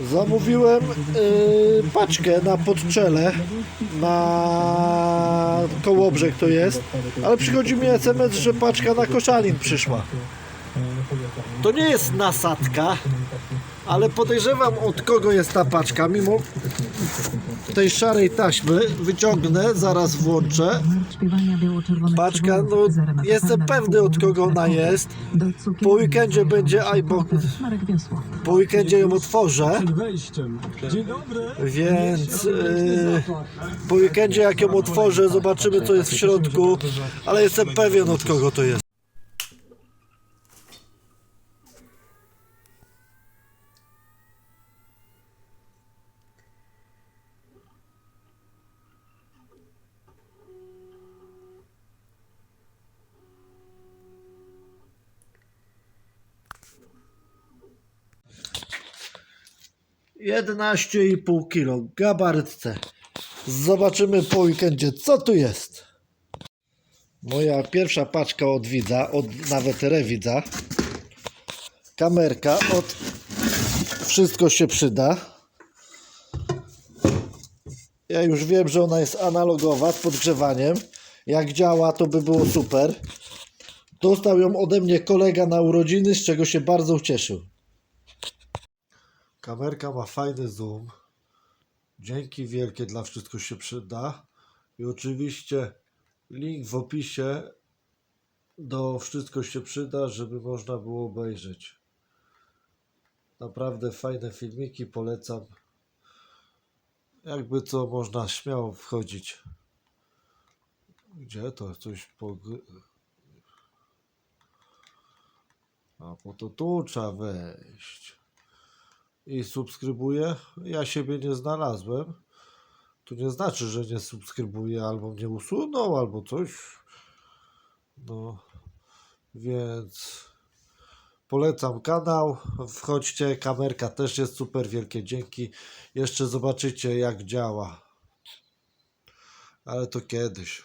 Zamówiłem yy, paczkę na podczele, na Kołobrzeg to jest, ale przychodzi mi SMS, że paczka na Koszalin przyszła. To nie jest nasadka, ale podejrzewam od kogo jest ta paczka, mimo tej szarej taśmy wyciągnę, zaraz włączę. Paczka, no jestem pewny od kogo ona jest. Po weekendzie będzie iBook. Po weekendzie ją otworzę, więc yy, po weekendzie jak ją otworzę zobaczymy co jest w środku, ale jestem pewien od kogo to jest. Jedenaście i pół kilo, gabaryt C. Zobaczymy po weekendzie, co tu jest. Moja pierwsza paczka od widza, od nawet rewidza. Kamerka od Wszystko się przyda. Ja już wiem, że ona jest analogowa z podgrzewaniem. Jak działa, to by było super. Dostał ją ode mnie kolega na urodziny, z czego się bardzo ucieszył. Kamerka ma fajny zoom. Dzięki wielkie dla wszystko się przyda. I oczywiście link w opisie do wszystko się przyda, żeby można było obejrzeć. Naprawdę fajne filmiki, polecam. Jakby co, można śmiało wchodzić. Gdzie to? Coś po... A po to tu trzeba wejść i subskrybuję. Ja siebie nie znalazłem. To nie znaczy, że nie subskrybuję, albo mnie usunął, albo coś. No, więc polecam kanał. Wchodźcie, kamerka też jest super, wielkie dzięki. Jeszcze zobaczycie, jak działa. Ale to kiedyś.